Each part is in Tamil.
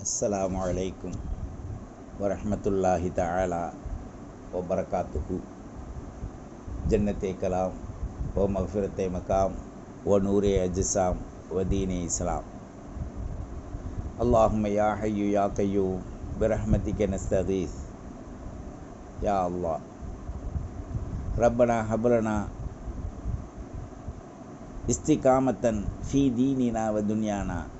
السلام عليكم ورحمة الله تعالى وبركاته. جنة كلام ومغفرة مقام ونور أجسام ودين إسلام. اللهم يا حي يا قيوم برحمتك نستغيث. يا الله ربنا حبرنا استقامة في ديننا ودنيانا.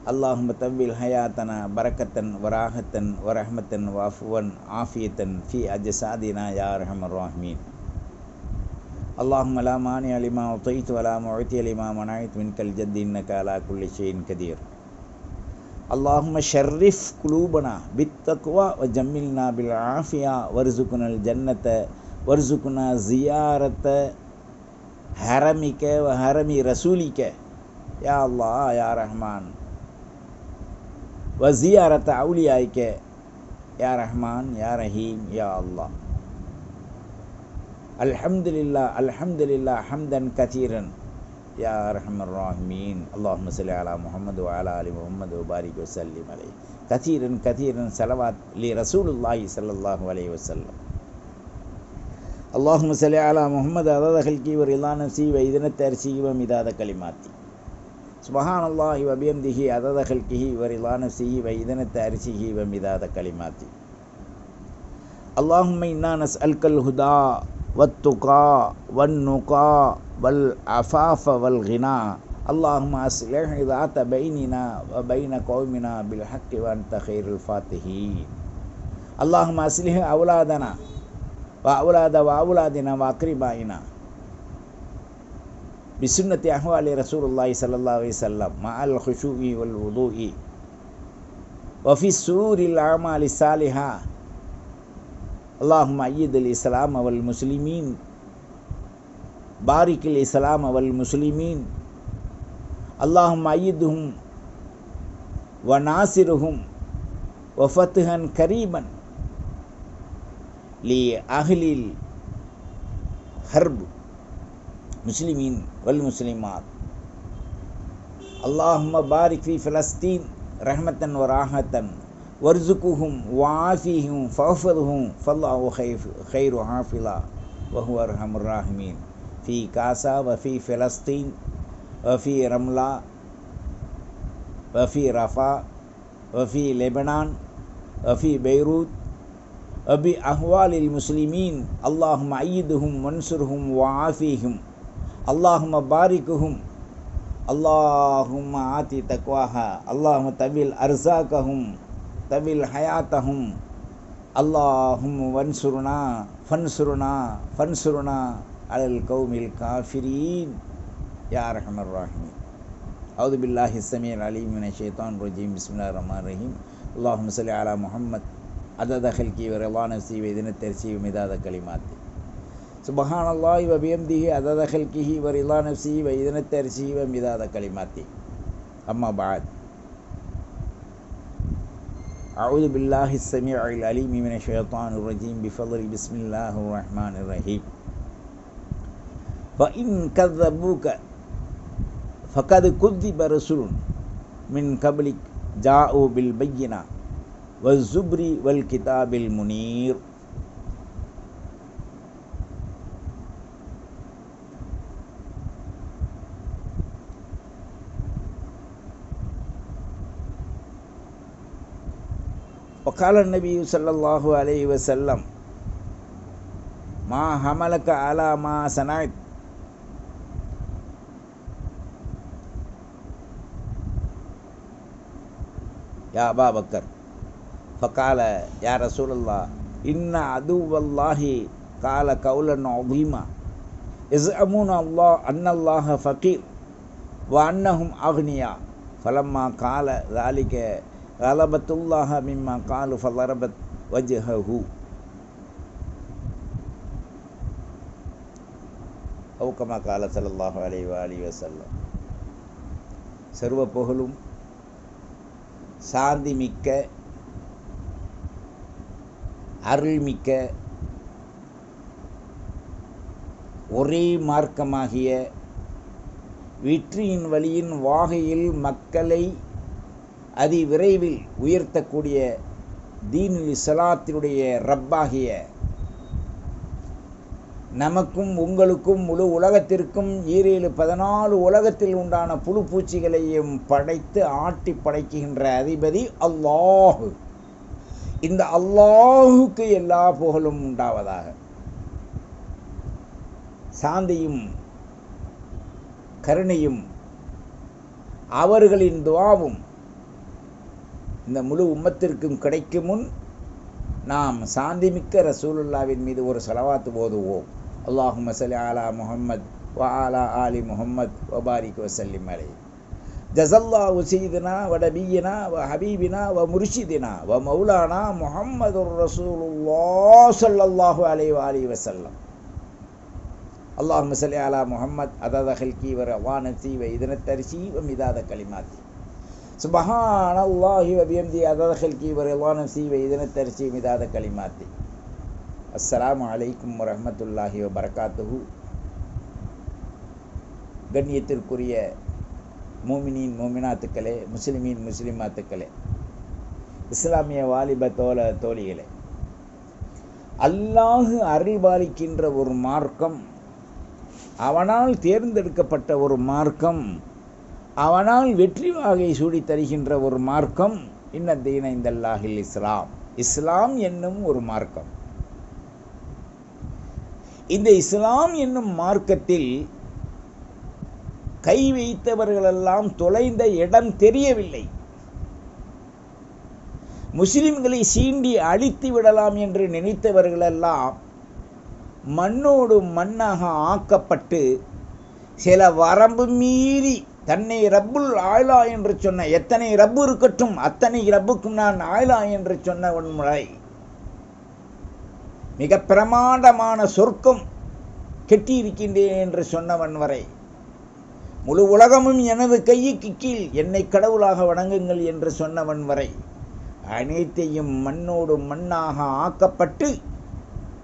اللهم تبل حياتنا بركة وراحة ورحمة وعفوا عافية في أجسادنا يا أرحم الراحمين. اللهم لا مانع لما أعطيت ولا معطي لما منعت منك الجد إنك على كل شيء قدير. اللهم شرف قلوبنا بالتقوى وجملنا بالعافية. وارزقنا الجنة وارزقنا زيارة حرمك وحرم رسولك. يا الله يا رحمن. وزيارة أوليائك. يا رحمن يا رحيم يا الله. الحمد لله الحمد لله حمدا كثيرا. يا أرحم الراحمين. اللهم صل على محمد وعلى آل محمد وبارك وسلم عليه. كثيرا كثيرا صلوات لرسول الله صلى الله عليه وسلم. اللهم صل على محمد. عدد خلقي ورضا نفسي. وإذن ترسي ومداد كلماتي. سبحان الله وبحمده عدد خلقه ورضا نفسه وإذن ترسيه ومداد كلماتي اللهم إنا نسألك الهدى والتقى والنقى والعفاف والغنى. اللهم أصلح ذات بيننا وبين قومنا بالحق وأنت خير الفاتحين. اللهم أصلح أولادنا وأولاد وأولادنا وأقربائنا بسنة أحوال رسول الله صلى الله عليه وسلم مع الخشوع والوضوء. وفي السرور الأعمال الصالحة اللهم أيد الإسلام والمسلمين بارك الإسلام والمسلمين اللهم أيدهم وناصرهم وفتحا كريما لأهل الحرب. مسلمين والمسلمات اللهم بارك في فلسطين رحمة وراحة وارزقهم وعافيهم فاحفظهم فالله خير حافظا وهو ارحم الراحمين في غزة وفي فلسطين وفي رملة وفي رفح وفي لبنان وفي بيروت وبأحوال المسلمين اللهم أيدهم وانصرهم وعافيهم اللهم باركهم. اللهم آتي تقواها. اللهم تبل أرزاقهم. طويل حياتهم. اللهم وانصرنا. فانصرنا. فانصرنا على القوم الكافرين. يا أرحم الراحمين. أعوذ بالله السميع العليم من الشيطان الرجيم. بسم الله الرحمن الرحيم. اللهم صل على محمد. عدد خلقي ورضا نفسي وإذن الترسي ومداد كلماتي سبحان الله وبحمده عدد خلقه ورضا نفسي وإذن الترسي ومداد كلماتي أما بعد أعوذ بالله السميع العليم من الشيطان الرجيم بفضل بسم الله الرحمن الرحيم فإن كذبوك فقد كذب رسول من قبلك جاءوا بالبينة والزبر والكتاب المنير وقال النبي صلى الله عليه وسلم ما حملك على ما صنعت يا أبا بكر فقال يا رسول الله إن عدو الله قال قولا عظيما يزعمون الله أن الله فقير وأنهم أغنياء فلما قال ذلك கலபத்துல்லாஹ மிம்மா காலு ஃபலரபத் வஜ்ஹஹு அவுக்கமா கால சல்லாஹு அலி அலி வசல்லம் சர்வ புகழும் சாந்தி மிக்க அருள்மிக்க ஒரே மார்க்கமாகிய. வெற்றியின் வழியின் வாகையில் மக்களை அதி விரைவில் உயர்த்தக்கூடிய தீனுல் இஸ்லாத்தினுடைய ரப்பாகிய நமக்கும் உங்களுக்கும் முழு உலகத்திற்கும் ஈரேழு பதினாலு உலகத்தில் உண்டான புழு பூச்சிகளையும் படைத்து ஆட்டி படைக்குகின்ற அதிபதி அல்லாஹு. இந்த அல்லாஹுக்கு எல்லா புகழும் உண்டாவதாக. சாந்தியும் கருணையும் அவர்களின் துவாவும் இந்த முழு உம்மத்திற்கும் கிடைக்கும் முன் நாம் சாந்திமிக்க ரசூலுல்லாவின் மீது ஒரு செலவாத்து ஓதுவோம் அல்லாஹு மசலி ஆலா முஹம்மத் வ ஆலா ஆலி முஹம்மத் வபாரிக் வசல்லிம் அலை ஜசல்லா உசீதினா வ நபீனா வ ஹபீபினா வ முர்ஷிதினா வ மௌலானா முஹம்மது ரசூலுல்லா சல்லல்லாஹு அலை வாலி வசல்லம் அல்லாஹு மசலி ஆலா முஹம்மத் அதத ஹல்கி வ ரவானசி வ இதனத்தரிசி வ மிதாத கலிமாத்தி. சுபஹான் அல்லாஹி வபியம்தி அதர் ஹல்கி வரைவா நம்சி வைதன தரிசி மிதாத களிமாத்தி அஸ்லாம் அலைக்கும் வரமத்துல்லாஹி வபரகாத்துஹு கண்ணியத்திற்குரிய மூமினின் மூமினாத்துக்களே முஸ்லிமின் முஸ்லிமாத்துக்களே இஸ்லாமிய வாலிப தோல தோழிகளே அல்லாஹு அறிவாளிக்கின்ற ஒரு மார்க்கம் அவனால் தேர்ந்தெடுக்கப்பட்ட ஒரு மார்க்கம் அவனால் வெற்றி வாகை சூடி தருகின்ற ஒரு மார்க்கம் இன்ன தீன இந்தல்லாஹில் இஸ்லாம். இஸ்லாம் என்னும் ஒரு மார்க்கம். இந்த இஸ்லாம் என்னும் மார்க்கத்தில் கை வைத்தவர்களெல்லாம் தொலைந்த இடம் தெரியவில்லை. முஸ்லிம்களை சீண்டி அழித்து விடலாம் என்று நினைத்தவர்களெல்லாம் மண்ணோடு மண்ணாக ஆக்கப்பட்டு சில வரம்பு மீறி தன்னை ரப்புல் ஆயிலா என்று சொன்ன எத்தனை ரப்பு இருக்கட்டும் அத்தனை ரப்புக்கும் நான் ஆயிலா என்று சொன்ன முறை. மிக பிரமாண்டமான சொர்க்கம் கெட்டியிருக்கின்றேன் என்று சொன்னவன் வரை. முழு உலகமும் எனது கையுக்கு கீழ் என்னை கடவுளாக வணங்குங்கள் என்று சொன்னவன் வரை. அனைத்தையும் மண்ணோடு மண்ணாக ஆக்கப்பட்டு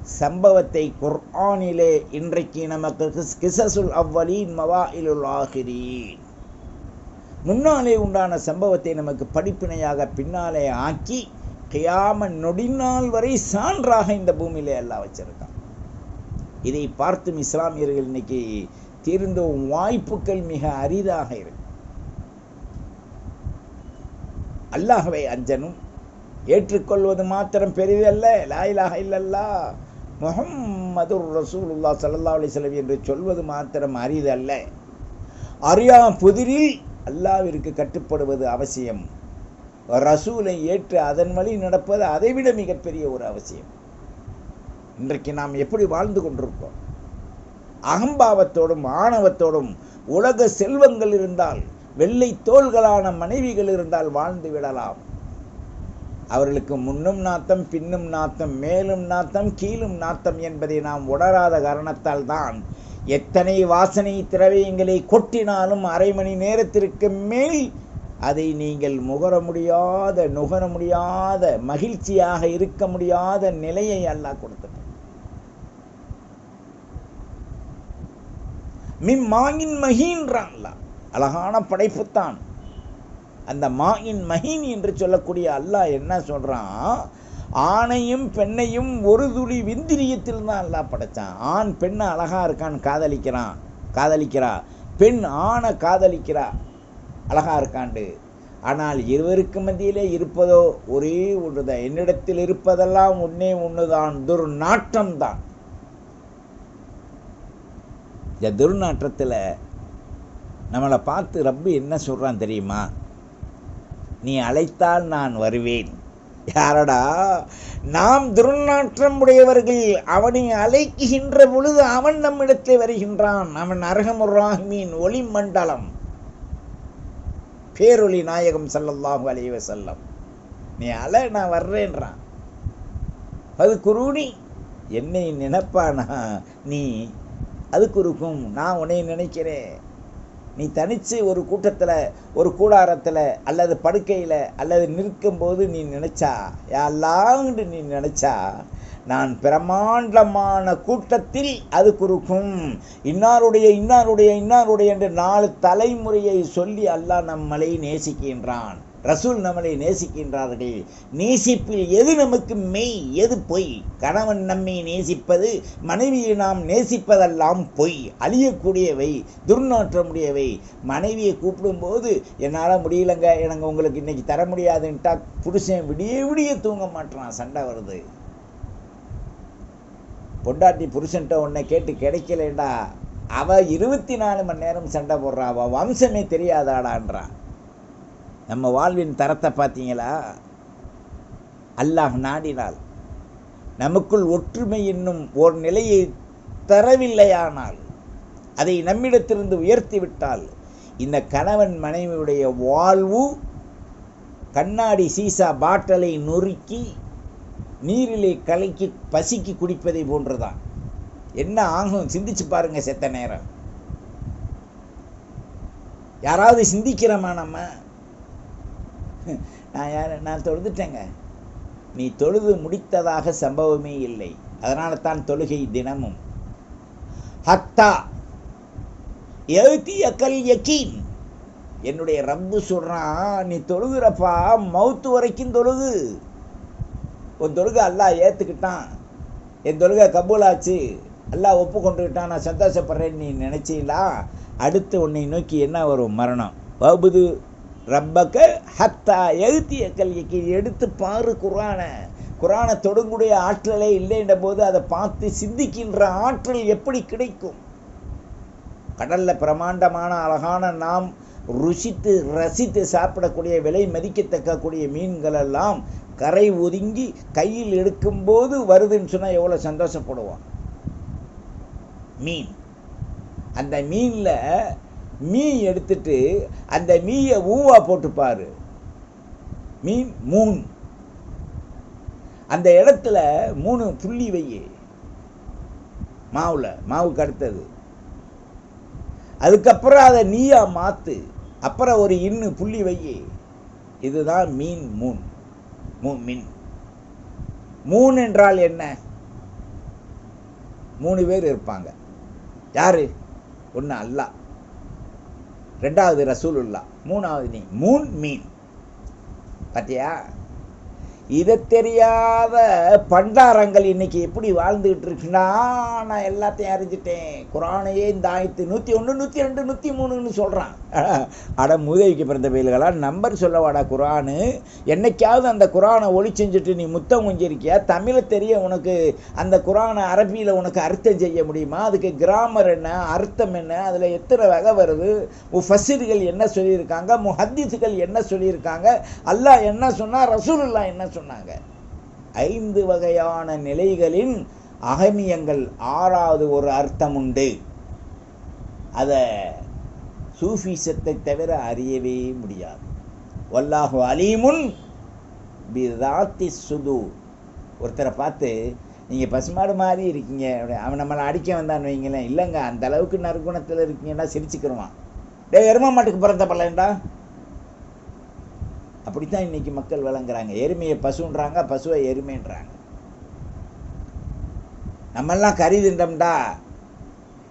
சம்பவத்தை குர்ஆனிலே இன்றைக்கு நமக்கு கிஸ்- கிசசுல் அவ்வலீன் இலுல் ஆகிரி முன்னாலே உண்டான சம்பவத்தை நமக்கு படிப்பினையாக பின்னாலே ஆக்கி கையாம நொடிநாள் வரை சான்றாக இந்த பூமியிலே எல்லாம் வச்சிருக்கான். இதை பார்த்தும் இஸ்லாமியர்கள் இன்னைக்கு தீர்ந்த வாய்ப்புகள் மிக அரிதாக இருக்கு. அல்லாஹவை அஞ்சனும் ஏற்றுக்கொள்வது மாத்திரம் பெரிதல்ல லாயிலாக இல்லல்லா. முகம்மது ரசூலுல்லா சல்லா அலைஹி வஸல்லம் என்று சொல்வது மாத்திரம் அரிதல்ல அறியா புதிரில் அல்லாவிற்கு கட்டுப்படுவது அவசியம். ரசூலை ஏற்று அதன் வழி நடப்பது அதைவிட மிகப்பெரிய ஒரு அவசியம். இன்றைக்கு நாம் எப்படி வாழ்ந்து கொண்டிருக்கோம் அகம்பாவத்தோடும் ஆணவத்தோடும் உலக செல்வங்கள் இருந்தால் வெள்ளை தோள்களான மனைவிகள் இருந்தால் வாழ்ந்து விடலாம். அவர்களுக்கு முன்னும் நாத்தம் பின்னும் நாத்தம் மேலும் நாத்தம் கீழும் நாத்தம் என்பதை நாம் உணராத காரணத்தால் தான் எத்தனை வாசனை திரவியங்களை கொட்டினாலும் அரை மணி நேரத்திற்கு மேல் அதை நீங்கள் முகர முடியாத நுகர முடியாத மகிழ்ச்சியாக இருக்க முடியாத நிலையை அல்லாஹ் கொடுத்துட்டான். மிம்மாயின் மாயின் அல்லாஹ் அழகான படைப்புத்தான். அந்த மாயின் மகின் என்று சொல்லக்கூடிய அல்லாஹ் என்ன சொல்றான்? ஆணையும் பெண்ணையும் ஒரு துளி விந்திரியத்தில் தான் அல்லாஹ் படைச்சான். ஆண் பெண்ணை அழகா இருக்கான்னு காதலிக்கிறான் காதலிக்கிறா. பெண் ஆணை காதலிக்கிறா அழகா இருக்காண்டு. ஆனால் இருவருக்கு மத்தியிலே இருப்பதோ ஒரே ஒன்றுதான். என்னிடத்தில் இருப்பதெல்லாம் ஒன்னே ஒன்றுதான் துர்நாற்றம் தான். இந்த துர்நாற்றத்தில் நம்மளை பார்த்து ரப்பு என்ன சொல்கிறான் தெரியுமா? நீ அழைத்தால் நான் வருவேன். யாரடா? நாம் துர்நாற்றம் உடையவர்கள் அவனை அழைக்குகின்ற பொழுது அவன் நம்மிடத்தில் வருகின்றான். அவன் அரகமுராஹ்மீன் ஒளி மண்டலம். பேரொளி நாயகம் ஸல்லல்லாஹு அலைஹி செல்லம் நீ அல நான் வர்றேன்றான். அது குருணி என்னை நினைப்பானா? நீ அதுக்கு இருக்கும் நான் உன்னை நினைக்கிறேன். நீ தனித்து ஒரு கூட்டத்தில் ஒரு கூடாரத்தில் அல்லது படுக்கையில் அல்லது நிற்கும்போது நீ நினைச்சா யாழ்லாண்டு நீ நினைச்சா நான் பிரமாண்டமான கூட்டத்தில் அது குறுக்கும். இன்னாருடைய இன்னாருடைய இன்னாருடைய என்று நாலு தலைமுறையை சொல்லி அல்லாஹ் நம்மளை நேசிக்கின்றான். ரசூல் நம்மளை நேசிக்கின்றார்கள். நேசிப்பில் எது நமக்கு மெய் எது பொய்? கணவன் நம்மை நேசிப்பது மனைவியை நாம் நேசிப்பதெல்லாம் பொய். அழியக்கூடியவை துர்நாற்றமுடையவை. மனைவியை கூப்பிடும்போது என்னால் முடியலங்க எனக்கு உங்களுக்கு இன்னைக்கு தர முடியாதுன்ட்டா புருஷன் விடிய விடிய தூங்க மாட்டான் சண்டை வருது. பொண்டாட்டி புருஷன்ட்ட உன்னை கேட்டு கிடைக்கலடா. அவள் இருபத்தி நாலு மணி நேரம் சண்டை போடுறா அவள் வம்சமே தெரியாதாடான்றான் நம்ம வாழ்வின் தரத்தை பார்த்தீங்களா? அல்லாஹ் நாடினால். நமக்குள் ஒற்றுமை என்னும் ஒரு நிலையை தரவில்லையானால் அதை நம்மிடத்திலிருந்து உயர்த்தி விட்டால் இந்த கணவன் மனைவியுடைய வாழ்வு கண்ணாடி சீசா பாட்டலை நொறுக்கி நீரிலே கலக்கி பசிக்கு குடிப்பதை போன்றுதான். என்ன ஆகும்? சிந்திச்சு பாருங்க செத்த நேரம். யாராவது சிந்திக்கிறோமா நம்ம? நான் யார் நான் தொழுதுட்டேங்க. நீ தொழுது முடித்ததாக சம்பவமே இல்லை. அதனால தான் தொழுகை தினமும். ஹத்தா எழுத்திய கல் யக்கீன் என்னுடைய ரப்பு சொல்றான் நீ தொழுகிறப்பா மவுத்து வரைக்கும் தொழுகு. உன் தொழுகை அல்லா ஏற்றுக்கிட்டான் என் தொழுகை கபூலாச்சு. எல்லாம் ஒப்பு கொண்டுக்கிட்டான் நான் சந்தோஷப்படுறேன்னு நீ நினச்சிங்களா? அடுத்து உன்னை நோக்கி என்ன வரும்? மரணம். வபுது ரப்பக்க ஹத்தா எழுத்திய கல்விக்கு எடுத்து பாரு குரானை குரானை தொடங்குடைய ஆற்றலே இல்லைன்ற போது அதை பார்த்து சிந்திக்கின்ற ஆற்றல் எப்படி கிடைக்கும்? கடல்ல பிரமாண்டமான அழகான நாம் ருசித்து ரசித்து சாப்பிடக்கூடிய விலை மதிக்கத்தக்கக்கூடிய மீன்கள் எல்லாம் கரை ஒதுங்கி கையில் எடுக்கும்போது வருதுன்னு சொன்னால் எவ்வளோ சந்தோஷப்படுவோம் மீன். அந்த மீனில் மீன் எடுத்துட்டு அந்த மீயை ஊவா போட்டுப்பார். மீன் மூன். அந்த இடத்துல மூணு புள்ளி வை மாவில் மாவுக்கு அடுத்தது அதுக்கப்புறம் அதை நீயா மாற்று அப்புறம் ஒரு இன்னு புள்ளி வை இதுதான் மீன் மூன். மூ மின். மூணு என்றால் என்ன? மூணு பேர் இருப்பாங்க. யாரு? ஒன்று அல்லா. ரெண்டாவது ரசூலுல்லா மூணாவது நீ மூன் மீன். பார்த்தியா? இதை தெரியாத பண்டாரங்கள் இன்னைக்கு எப்படி வாழ்ந்துகிட்டு இருக்குன்னா நான் எல்லாத்தையும் அறிஞ்சிட்டேன். குரானையே இந்த ஆயிரத்தி நூற்றி ஒன்று நூற்றி ரெண்டு நூற்றி மூணுன்னு சொல்கிறான் அட மூதவிக்கு பிறந்த பயில்களா நம்பர் சொல்லவாடா குரானு. என்னைக்காவது அந்த குரானை ஒளி செஞ்சுட்டு நீ முத்தம் கொஞ்சிருக்கியா? தமிழை தெரிய உனக்கு அந்த குரானை அரபியில் உனக்கு அர்த்தம் செய்ய முடியுமா? அதுக்கு கிராமர் என்ன அர்த்தம் என்ன? அதில் எத்தனை வகை வருது? முஃபஸிர்கள் என்ன சொல்லியிருக்காங்க? முஹத்திஸுகள் என்ன சொல்லியிருக்காங்க? அல்லாஹ் என்ன சொன்னால் ரசூலுல்லா என்ன சொன்னாங்க. ஐந்து வகையான நிலைகளின் அகமியங்கள் ஆறாவது ஒரு அர்த்தம் உண்டு அதை சூஃபிசத்தை தவிர அறியவே முடியாது. வல்லாஹு அலீமுன் பிதாத்தி சுது. ஒருத்தரை பார்த்து நீங்கள் பசுமாடு மாதிரி இருக்கீங்க. அவன் நம்மளை அடிக்க வந்தான்னு வைங்களேன். இல்லைங்க அந்த அளவுக்கு நற்குணத்தில் இருக்கீங்கன்னா சிரிச்சுக்கிருவான். டே எருமா மாட்டுக்கு பிறந்த பல்லண்டா? அப்படித்தான் இன்னைக்கு மக்கள் விளங்குறாங்க. எருமையை பசுன்றாங்க பசுவை எருமைன்றாங்க. நம்மெல்லாம் கறி திண்டம்டா.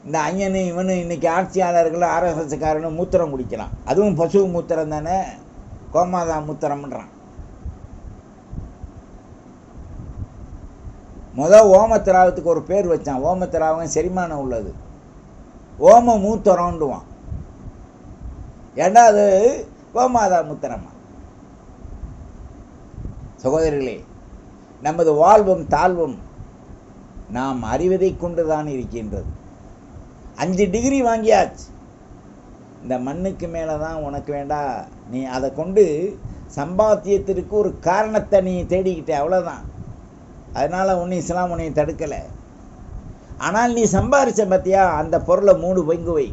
இந்த ஐயனு இவனு இன்னைக்கு ஆட்சியாளர்களும் ஆர்எஸ்எஸ்காரனும் மூத்திரம் குடிக்கலாம். அதுவும் பசு மூத்திரம் தானே? கோமாதா மூத்திரம்ன்றான். முதல் ஓமத்திராவத்துக்கு ஒரு பேர் வச்சான். ஓமத்திராவம் செரிமானம் உள்ளது. ஓம மூத்தரம்ண்டுவான் ஏண்டா அது? கோமாதா மூத்திரமா? சகோதரிகளே நமது வாழ்வும் தாழ்வும் நாம் அறிவதை கொண்டுதான் இருக்கின்றது. அஞ்சு டிகிரி வாங்கியாச்சு. இந்த மண்ணுக்கு மேலே தான் உனக்கு வேண்டா நீ அதை கொண்டு சம்பாத்தியத்திற்கு ஒரு காரணத்தை நீ தேடிக்கிட்ட அவ்வளோதான் அதனால் ஒன்றும் இஸ்லாம் உன்னை தடுக்கலை. ஆனால் நீ சம்பாரிச்ச பார்த்தியா அந்த பொருளை மூணு பங்கு வை.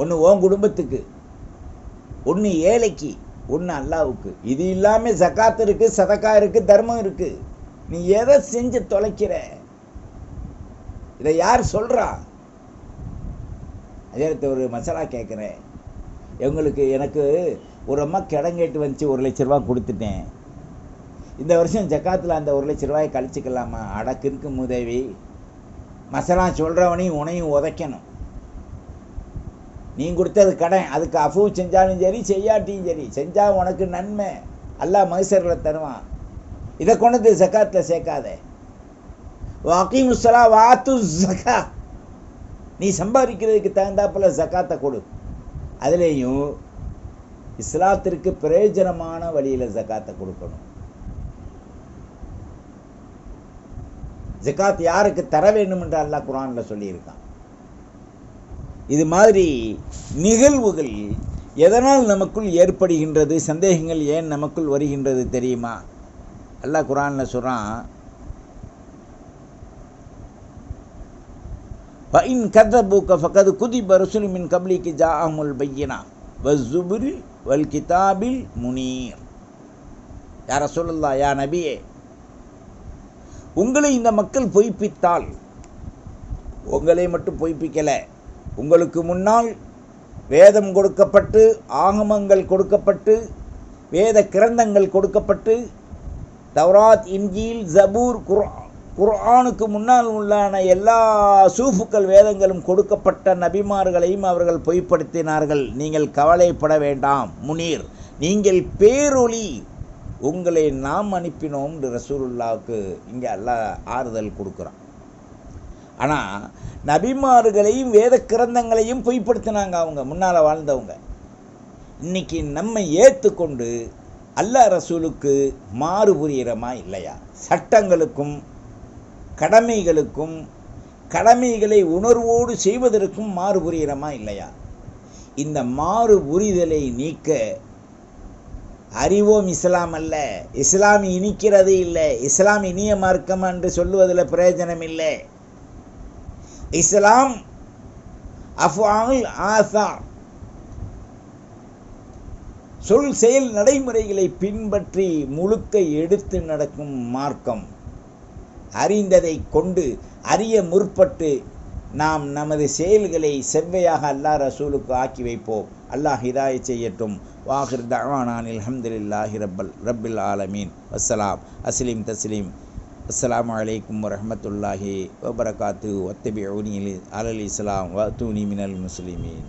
ஒன்று உன் குடும்பத்துக்கு ஒன்று ஏழைக்கு ஒன்று அல்லாவுக்கு. இது இல்லாமல் ஜக்காத் இருக்குது சதக்கா இருக்குது தர்மம் இருக்குது நீ எதை செஞ்சு தொலைக்கிற? இதை யார் சொல்கிறா அதே ஒரு மசாலா கேட்குறேன் எங்களுக்கு எனக்கு ஒரு அம்மா கிடங்கேட்டு வந்துச்சு ஒரு லட்ச ரூபா கொடுத்துட்டேன். இந்த வருஷம் ஜக்காத்தில் அந்த ஒரு லட்ச ரூபாயை கழிச்சுக்கலாமா? அடக்கு இருக்கு மசாலா சொல்கிறவனையும் உனையும் உதைக்கணும். நீ கொடுத்தது கடன் அதுக்கு அஃபு செஞ்சாலும் சரி செய்யாட்டியும் சரி. செஞ்சால் உனக்கு நன்மை. அல்லாஹ் மகசர்களை தருவான். இதை கொண்டு வந்து ஜக்காத்தில் சேர்க்காத. வாக்கிமுசலா வாத்து ஜக்கா நீ சம்பாதிக்கிறதுக்கு தகுந்தாப்புல ஜக்காத்தை கொடு. அதுலேயும் இஸ்லாத்திற்கு பிரயோஜனமான வழியில் ஜக்காத்தை கொடுக்கணும். ஜக்காத் யாருக்கு தர வேண்டும் என்று அல்லாஹ் குரானில் சொல்லியிருக்கான். இது மாதிரி நிகழ்வுகள் எதனால் நமக்குள் ஏற்படுகின்றது? சந்தேகங்கள் ஏன் நமக்குள் வருகின்றது தெரியுமா? அல்லாஹ் குரானில் சொல்கிறான் ஃபைன் கதபூக்க ஃபகது குதி பரசுல் மின் கப்ளிக்கு ஜா பையனா வஸ்ஸுபுரி வல் கிதாபில் முனீர். யார சொல்லல்லா யா நபியே உங்களை இந்த மக்கள் பொய்ப்பித்தால் உங்களை மட்டும் பொய்ப்பிக்கலை. உங்களுக்கு முன்னால் வேதம் கொடுக்கப்பட்டு ஆகமங்கள் கொடுக்கப்பட்டு வேத கிரந்தங்கள் கொடுக்கப்பட்டு தவராத் இன்ஜீல் ஜபூர் குர் குர்ஆனுக்கு முன்னால் உள்ளான எல்லா சூஃபுக்கள் வேதங்களும் கொடுக்கப்பட்ட நபிமார்களையும் அவர்கள் பொய்ப்படுத்தினார்கள். நீங்கள் கவலைப்பட வேண்டாம் முனீர். நீங்கள் பேரொளி உங்களை நாம் அனுப்பினோம் ரசூலுல்லாவுக்கு இங்கே அல்லாஹ் ஆறுதல் கொடுக்குறான். ஆனால் நபிமார்களையும் வேத கிரந்தங்களையும் பொய்ப்படுத்தினாங்க அவங்க முன்னால் வாழ்ந்தவங்க. இன்னைக்கு நம்ம ஏற்றுக்கொண்டு அல்லா ரசூலுக்கு மாறு புரிகிறமா இல்லையா? சட்டங்களுக்கும் கடமைகளுக்கும் கடமைகளை உணர்வோடு செய்வதற்கும் மாறு புரிகிறமா இல்லையா? இந்த மாறு புரிதலை நீக்க அறிவோம் இஸ்லாம் அல்ல. இஸ்லாம் இனிக்கிறது இல்லை. இஸ்லாம் இனிய மார்க்கம் என்று சொல்லுவதில் பிரயோஜனம் இல்லை. இஸ்லாம் அஃபால் ஆசா சொல் செயல் நடைமுறைகளை பின்பற்றி முழுக்க எடுத்து நடக்கும் மார்க்கம். அறிந்ததை கொண்டு அறிய முற்பட்டு நாம் நமது செயல்களை செவ்வையாக அல்லாஹ் ரசூலுக்கு ஆக்கி வைப்போம். அல்லாஹ் ஹிதாய செய்யட்டும். வாஹிர் தவானான் அலமதுல்லாஹி ரப்பல் ரப்பில் ஆலமீன். வசலாம் அஸ்லீம் தஸ்லீம் அஸ்லாம் வலைக்கம் வரமத்துல்லாஹி வபரகாத்து. ஒத்தபி அலல் இஸ்லாம் வத்தூனி மினல் முஸ்லிமீன்.